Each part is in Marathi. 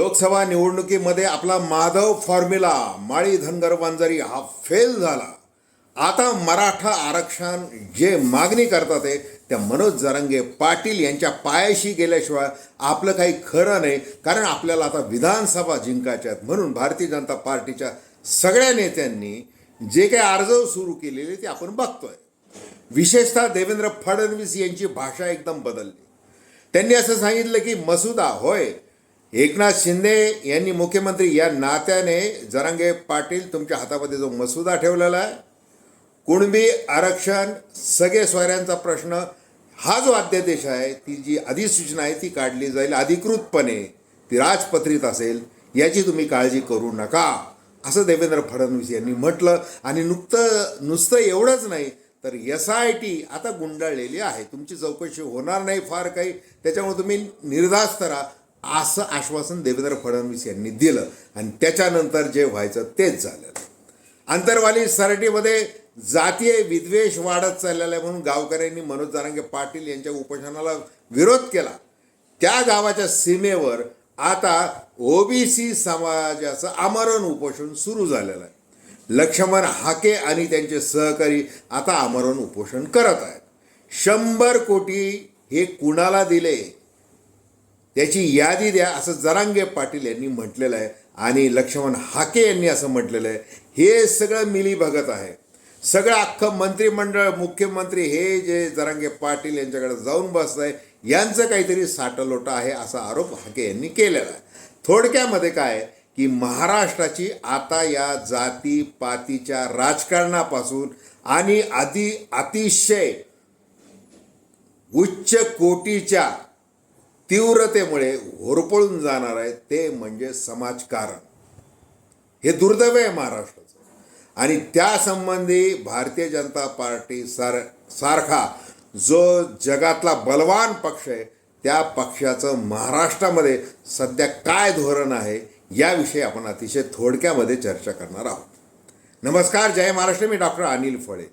लोकसभा निवडणुकीमध्ये आपला माधव फॉर्म्युला माळी धनगर वंजारी हा फेल झाला. आता मराठा आरक्षण जे मागणी करतात आहे त्या मनोज जरंगे पाटील यांच्या पायाशी गेल्याशिवाय आपलं काही खरं नाही. कारण आपल्याला आता विधानसभा जिंकायच्या आहेत. म्हणून भारतीय जनता पार्टीच्या सगळ्या नेत्यांनी जे काही अर्ज सुरू केलेले ते आपण बघतोय. विशेषतः देवेंद्र फडणवीस यांची भाषा एकदम बदलली. त्यांनी असं सांगितलं की मसुदा होय एकनाथ शिंदे यांनी मुख्यमंत्री या नात्याने जरांगे पाटील तुमच्या हातामध्ये जो मसुदा ठेवलेला आहे कुणबी आरक्षण सगळे स्वाऱ्यांचा प्रश्न हा जो अध्यादेश आहे ती जी अधिसूचना आहे ती काढली जाईल अधिकृतपणे ती राजपत्रित असेल याची तुम्ही काळजी करू नका. असं देवेंद्र फडणवीस यांनी म्हटलं आणि नुकतं नुसतं एवढंच नाही तर एस आय टी आता गुंडाळलेली आहे. तुमची चौकशी होणार नाही फार काही त्याच्यामुळे तुम्ही निर्धास्त राहा. असं आश्वासन देवेंद्र फडणवीस यांनी दिलं. आणि त्याच्यानंतर जे व्हायचं तेच झालं. आंतरवाली सराटीमध्ये जातीय विद्वेष वाढत चाललेला आहे म्हणून गावकऱ्यांनी मनोज जारांगे पाटील यांच्या उपोषणाला विरोध केला. त्या गावाच्या सीमेवर आता ओबीसी समाजाचं आमरण उपोषण सुरू झालेलं आहे. लक्ष्मण हाके आणि त्यांचे सहकारी आता आमरण उपोषण करत आहेत. शंभर कोटी हे कुणाला दिले? त्याची यादी द्या असं जरांगे पाटील यांनी म्हटलेलं आहे आणि लक्ष्मण हाके यांनी असं म्हटलेलं आहे. हे सगळं मिली भगत आहे. सगळं अख्खं मंत्रिमंडळ मुख्यमंत्री हे जे जरांगे पाटील यांच्याकडे जाऊन बसत आहे यांचं काहीतरी साटलोटा आहे असा आरोप हाके यांनी केलेला आहे. थोडक्यामध्ये काय आहे की महाराष्ट्राची आता या जाती पातीच्या राजकारणापासून आणि आधी अतिशय उच्च कोटीच्या तीव्रतेमुळे होरपळून जाणार आहे ते म्हणजे समाजकारण. हे दुर्दैव आहे महाराष्ट्राचं. आणि त्यासंबंधी भारतीय जनता पार्टी सार सारखा जो जगातला बलवान पक्ष आहे त्या पक्षाचं महाराष्ट्रामध्ये सध्या काय धोरण आहे याविषयी आपण अतिशय थोडक्यामध्ये चर्चा करणार आहोत. नमस्कार जय महाराष्ट्र. मी डॉक्टर अनिल फळे.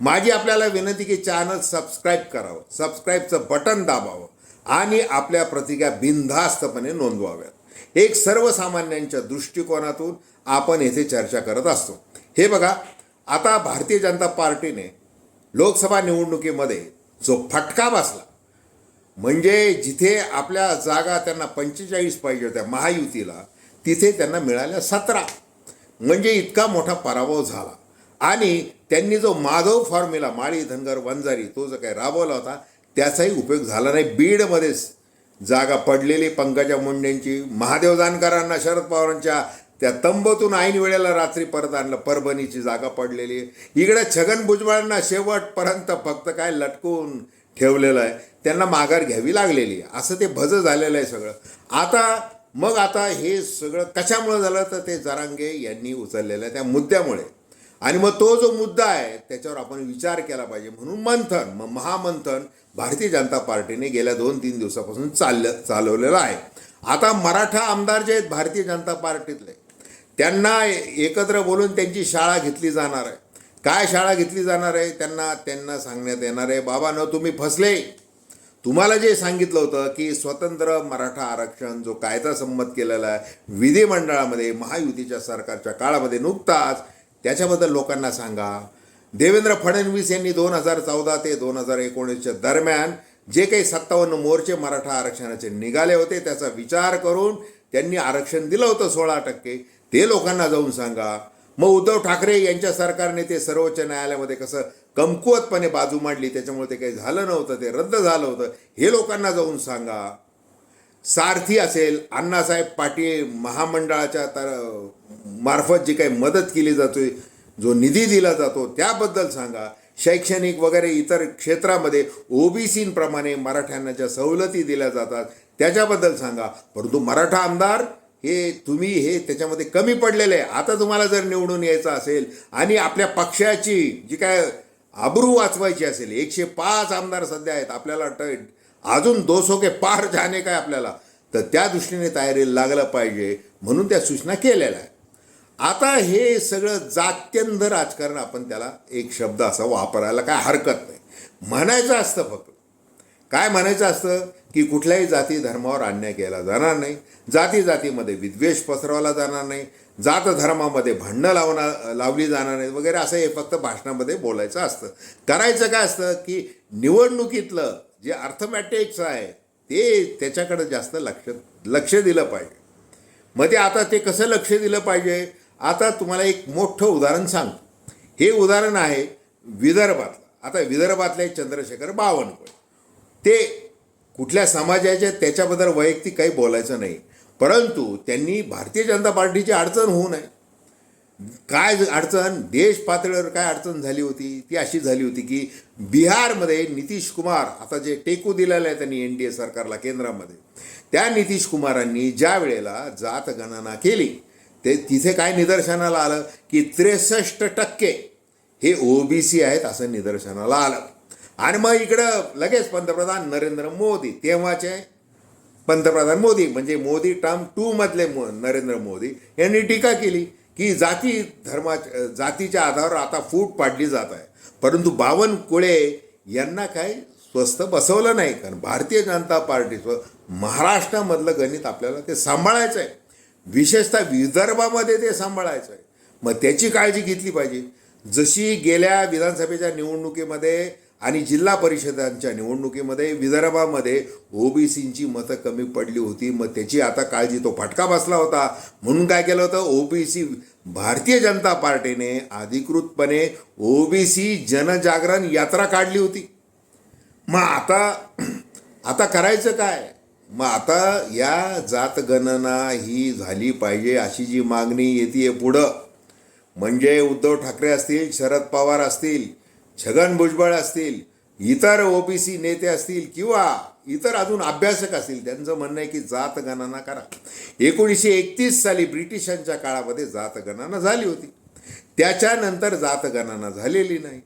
माझी आपल्याला विनंती की चॅनल सबस्क्राईब करावं. सबस्क्राईबचं बटन दाबावं. आणि आपल्या प्रतिक्रिया बिनधास्तपणे नोंदवाव्यात. एक सर्वसामान्यांच्या दृष्टिकोनातून आपण येथे चर्चा करत असतो. हे बघा आता भारतीय जनता पार्टीने लोकसभा निवडणुकीमध्ये जो फटका बसला म्हणजे जिथे आपल्या जागा त्यांना पंचेचाळीस पाहिजे होत्या महायुतीला तिथे त्यांना मिळाल्या सतरा. म्हणजे इतका मोठा पराभव झाला. आणि त्यांनी जो माधव फॉर्म्युला माळी धनगर वंजारी तो जो काही राबवला होता त्याचाही उपयोग झाला नाही. बीडमध्येच जागा पडलेली पंकजा मुंडेंची महादेव जानकरांना शरद पवारांच्या त्या तंबतून ऐन वेळेला रात्री परत आणलं परभणीची जागा पडलेली. आहे इकडे छगन भुजबळांना शेवटपर्यंत फक्त काय लटकून ठेवलेलं आहे. त्यांना माघार घ्यावी लागलेली आहे. असं ते भज झालेलं आहे सगळं. आता मग आता हे सगळं कशामुळं झालं? तर ते जरांगे यांनी उचललेलं आहे. त्या मुद्द्यामुळे. आणि मग तो जो मुद्दा आहे त्याच्यावर आपण विचार केला पाहिजे. म्हणून मंथन मग महामंथन भारतीय जनता पार्टीने गेल्या दोन तीन दिवसापासून चाललं चालवलेलं आहे. आता मराठा आमदार जे आहेत भारतीय जनता पार्टीतले त्यांना एकत्र बोलून त्यांची शाळा घेतली जाणार आहे. काय शाळा घेतली जाणार आहे त्यांना त्यांना सांगण्यात येणार आहे बाबा न तुम्ही फसले. तुम्हाला जे सांगितलं होतं की स्वतंत्र मराठा आरक्षण जो कायदा संमत केलेला आहे विधिमंडळामध्ये महायुतीच्या सरकारच्या काळामध्ये नुकताच त्याच्याबद्दल लोकांना सांगा. देवेंद्र फडणवीस यांनी दोन हजार चौदा ते दोन हजार एकोणीसच्या दरम्यान जे काही सत्तावन्न मोर्चे मराठा आरक्षणाचे निघाले होते त्याचा विचार करून त्यांनी आरक्षण दिलं होतं सोळा टक्के. ते लोकांना जाऊन सांगा. मग उद्धव ठाकरे यांच्या सरकारने ते सर्वोच्च न्यायालयामध्ये कसं कमकुवतपणे बाजू मांडली त्याच्यामुळे ते काही झालं नव्हतं ते रद्द झालं होतं हे लोकांना जाऊन सांगा. सारथी असेल अण्णासाहेब पाटील महामंडळाच्या तर मार्फत जी काही मदत केली जाते जो निधी दिला जातो त्याबद्दल सांगा. शैक्षणिक वगैरे इतर क्षेत्रामध्ये ओबीसींप्रमाणे मराठ्यांना ज्या सवलती दिल्या जातात त्याच्याबद्दल सांगा. परंतु मराठा आमदार हे तुम्ही हे त्याच्यामध्ये कमी पडलेले आहे. आता तुम्हाला जर निवडून यायचं असेल आणि आपल्या पक्षाची जी काय आबरू वाचवायची असेल एकशे पाच आमदार सध्या आहेत आपल्याला ट अजून दोसो के पार जाणे काय आपल्याला? तर त्या दृष्टीने तयारीला लागलं पाहिजे. म्हणून त्या सूचना केलेल्या आहेत. आता हे सगळं जात्यंध राजकारण आपण त्याला एक शब्द असा वापरायला काय हरकत नाही. म्हणायचं असतं फक्त. काय म्हणायचं असतं? की कुठल्याही जाती धर्मावर अन्याय केला जाणार नाही. जाती जातीमध्ये विद्वेष पसरवला जाणार नाही. जात धर्मामध्ये भांडणं लावणार लावली जाणार नाही वगैरे असं हे फक्त भाषणामध्ये बोलायचं असतं. करायचं काय असतं? की निवडणुकीतलं जे अर्थमॅटिक्स आहे ते त्याच्याकडे जास्त लक्ष लक्ष दिलं पाहिजे. मग ते आता ते कसं लक्ष दिलं पाहिजे? आता तुम्हाला एक मोठं उदाहरण सांगतो. हे उदाहरण आहे विदर्भातलं. आता विदर्भातले चंद्रशेखर बावनकुळे. ते कुठल्या समाजाचे त्याच्याबद्दल वैयक्तिक काही बोलायचं नाही. परंतु त्यांनी भारतीय जनता पार्टीची अडचण होऊ नये. काय अडचण? देश पातळीवर काय अडचण झाली होती? ती अशी झाली होती की बिहारमध्ये नितीश कुमार आता जे टेकू दिलेलं आहे त्यांनी एन डी ए सरकारला केंद्रामध्ये त्या नितीश कुमारांनी ज्या वेळेला जात गणना केली ते तिथे काय निदर्शनाला आलं? की त्रेसष्ट टक्के हे ओबीसी आहेत असं निदर्शनाला आलं. आणि मग इकडं लगेच पंतप्रधान नरेंद्र मोदी तेव्हाचे पंतप्रधान मोदी म्हणजे मोदी टर्म टू मधले मो नरेंद्र मोदी यांनी टीका केली की जाती धर्मा जातीच्या आधारावर आता फूट पाडली जात आहे. परंतु बावनकुळे यांना काही स्वस्त बसवलं नाही. कारण भारतीय जनता पार्टीचं महाराष्ट्रामधलं गणित आपल्याला ते सांभाळायचं आहे विशेषतः विदर्भामध्ये ते सांभाळायचं आहे. मग त्याची काळजी घेतली पाहिजे. जशी गेल्या विधानसभेच्या निवडणुकीमध्ये आणि जिल्हा परिषदांच्या निवडणुकीमध्ये विदर्भामध्ये ओबीसींची मतं कमी पडली होती मग त्याची आता काळजी तो फटका बसला होता. म्हणून काय केलं होतं? ओबीसी भारतीय जनता पार्टीने अधिकृतपणे ओबीसी जनजागरण यात्रा काढली होती. मग आता आता करायचं काय? मग आता या जातगणना ही झाली पाहिजे अशी जी मागणी येते पुढं. म्हणजे उद्धव ठाकरे असतील शरद पवार असतील छगन भुजबळ असतील इतर ओबीसी नेते असतील किंवा इतर अजून अभ्यासक असतील त्यांचं म्हणणं आहे की जात गणना करा. एकोणीसशे एकतीस साली ब्रिटिशांच्या काळामध्ये जात गणना झाली होती. त्याच्यानंतर जात गणना झालेली नाही.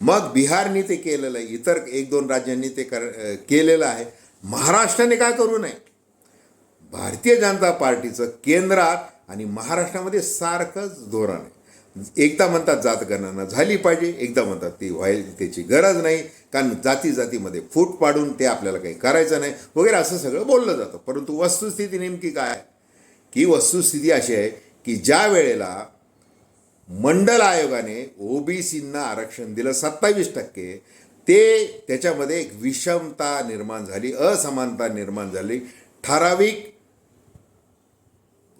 मग बिहारनी ते केलेलं आहे इतर एक दोन राज्यांनी ते कर केलेलं आहे. महाराष्ट्राने काय करू नये? भारतीय जनता पार्टीचं केंद्रात आणि महाराष्ट्रामध्ये सारखंच धोरण आहे. एकदा म्हणतात जातगणना झाली पाहिजे एकदा म्हणतात ती व्हायला त्याची गरज नाही कारण जाती जातीमध्ये फूट पाडून ते आपल्याला काही करायचं नाही वगैरे असं सगळं बोललं जातं. परंतु वस्तुस्थिती नेमकी काय की वस्तुस्थिती अशी आहे की ज्या वेळेला मंडल आयोगाने ओबीसींना आरक्षण दिलं सत्तावीस टक्के ते त्याच्यामध्ये एक विषमता निर्माण झाली असमानता निर्माण झाली. ठराविक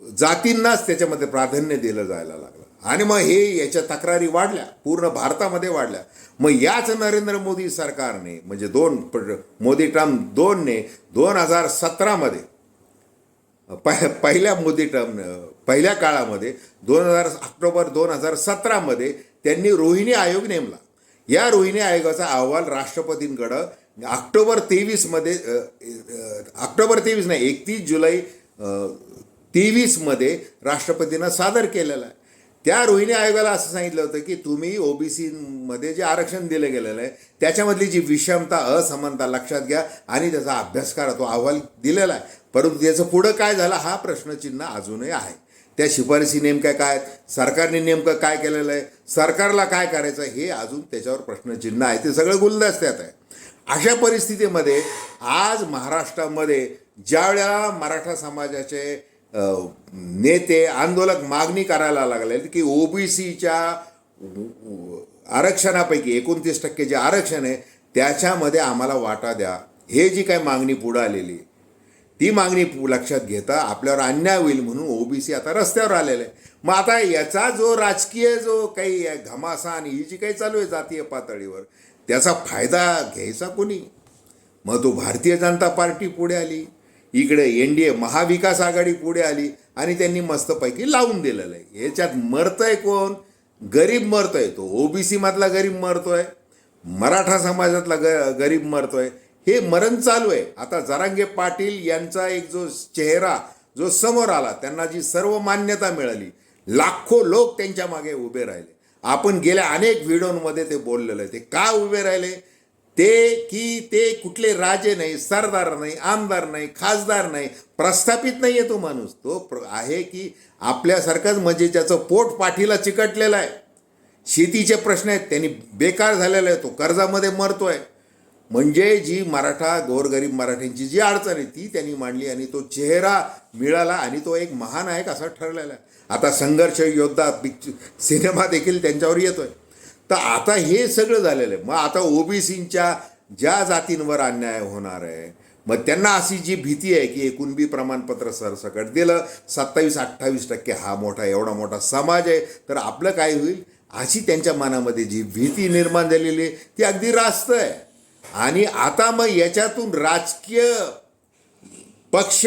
जातींनाच त्याच्यामध्ये प्राधान्य दिलं जायला लागलं. आणि मग हे याच्या तक्रारी वाढल्या पूर्ण भारतामध्ये वाढल्या. मग याच नरेंद्र मोदी सरकारने म्हणजे दोन मोदी ट्रम्प दोनने दोन हजार सतरामध्ये पह पहिल्या मोदी टर्म पहिल्या काळामध्ये दोन हजार ऑक्टोबर दोन हजार सतरामध्ये त्यांनी रोहिणी आयोग नेमला. या रोहिणी आयोगाचा अहवाल राष्ट्रपतींकडं ऑक्टोबर तेवीसमध्ये ऑक्टोबर तेवीस नाही एकतीस जुलै तेवीसमध्ये राष्ट्रपतींना सादर केलेला आहे. त्या रोहिणी आयोगाला असं सांगितलं होतं की तुम्ही ओबीसीमध्ये जे आरक्षण दिलं गेलेलं आहे त्याच्यामधली जी विषमता असमानता लक्षात घ्या आणि त्याचा अभ्यास करा तो अहवाल दिलेला आहे. परंतु त्याचं पुढं काय झालं हा प्रश्नचिन्ह अजूनही आहे. त्या शिफारसी नेमक्या काय आहेत? सरकारने नेमकं काय केलेलं आहे? सरकारला काय करायचं हे अजून त्याच्यावर प्रश्नचिन्ह आहे. ते सगळं गुलदस्त्यात आहे. अशा परिस्थितीमध्ये आज महाराष्ट्रामध्ये ज्या वेळेला मराठा समाजाचे नेते आंदोलक मागणी करायला लागले की ओबीसीच्या आरक्षणापैकी एकोणतीस टक्के जे आरक्षण आहे त्याच्यामध्ये आम्हाला वाटा द्या. हे जी काही मागणी पुढं आलेली आहे, ती मागणी पु- लक्षात घेता आपल्यावर अन्याय होईल म्हणून ओबीसी आता रस्त्यावर आलेलं आहे. मग आता याचा जो राजकीय जो काही आहे घमासान ही जी काही चालू आहे जातीय पातळीवर त्याचा फायदा घ्यायचा कोणी? मग तो भारतीय जनता पार्टी पुढे आली इकडे एन डी ए महाविकास आघाडी पुढे आली आणि त्यांनी मस्तपैकी लावून दिलेलं आहे. याच्यात मरतंय कोण? गरीब मरतोय तो. ओबीसी मधला गरीब मरतोय. मराठा समाजातला ग गरीब मरतोय. हे मरण चालू आहे. आता जरांगे पाटील यांचा एक जो चेहरा जो समोर आला त्यांना जी सर्व मान्यता मिळाली लाखो लोक त्यांच्या मागे उभे राहिले. आपण गेल्या अनेक व्हिडिओमध्ये ते बोललेलं आहे. ते का उभे राहिले? ते की ते कुठले राजे नाही सरदार नाही आमदार नाही खासदार नाही प्रस्थापित नाही आहे तो माणूस. तो प्र आहे की आपल्यासारखंच म्हणजे ज्याचं पोट पाठीला चिकटलेलं आहे. शेतीचे प्रश्न आहेत त्यांनी बेकार झालेला आहे तो कर्जामध्ये मरतोय. म्हणजे जी मराठा गोरगरीब मराठ्यांची जी अडचण आहे ती त्यांनी मांडली आणि तो चेहरा मिळाला आणि तो एक महानायक असा ठरलेला आहे. आता संघर्ष योद्धा पिक्चर सिनेमा देखील त्यांच्यावर येतोय. तर आता हे सगळं झालेलं आहे. मग आता ओबीसींच्या ज्या जातींवर अन्याय होणार आहे मग त्यांना अशी जी भीती आहे की एकूण बी प्रमाणपत्र सरसकट दिलं सत्तावीस अठ्ठावीस टक्के हा मोठा एवढा मोठा समाज आहे तर आपलं काय होईल? अशी त्यांच्या मनामध्ये जी भीती निर्माण झालेली आहे ती अगदी रास्त आहे. आणि आता मग याच्यातून राजकीय पक्ष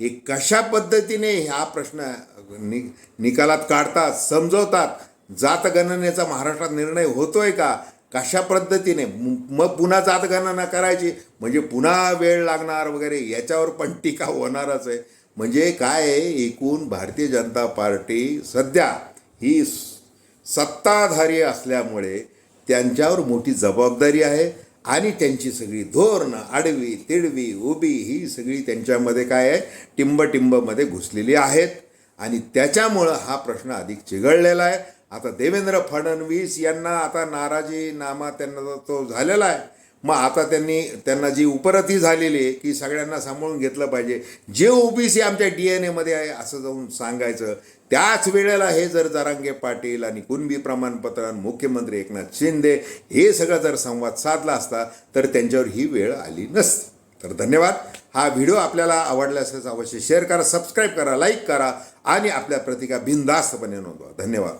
हे कशा पद्धतीने हा प्रश्न नि निकालात काढतात समजवतात जातगणनेचा महाराष्ट्रात निर्णय होतोय का? कशा पद्धतीने? मग पुन्हा जातगणना करायची म्हणजे पुन्हा वेळ लागणार वगैरे याच्यावर पण टीका होणारच आहे. म्हणजे काय आहे एकूण भारतीय जनता पार्टी सध्या ही सत्ताधारी असल्यामुळे त्यांच्यावर मोठी जबाबदारी आहे. आणि त्यांची सगळी धोरणं आडवी तिडवी उभी ही सगळी त्यांच्यामध्ये काय आहे? टिंबटिंबमध्ये घुसलेली आहेत. आणि त्याच्यामुळं हा प्रश्न अधिक चिघळलेला आहे. आता देवेंद्र फडणवीस यांना आता नाराजी नामा त्यांना तो झालेला आहे. मग आता त्यांनी त्यांना जी उपरती झालेली आहे की सगळ्यांना सांभाळून घेतलं पाहिजे. जे ओबीसी आमच्या डी एन एमध्ये आहे असं जाऊन सांगायचं. त्याच वेळेला हे जर जरांगे पाटील आणि कुणबी प्रमाणपत्र आणि मुख्यमंत्री एकनाथ शिंदे हे सगळं जर संवाद साधला असता तर त्यांच्यावर ही वेळ आली नसती. तर धन्यवाद. हा व्हिडिओ आपल्याला आवडला असेल अवश्य शेअर करा सबस्क्राईब करा लाईक करा आणि आपल्या प्रतिका बिनधास्तपणे नोंदवा. धन्यवाद.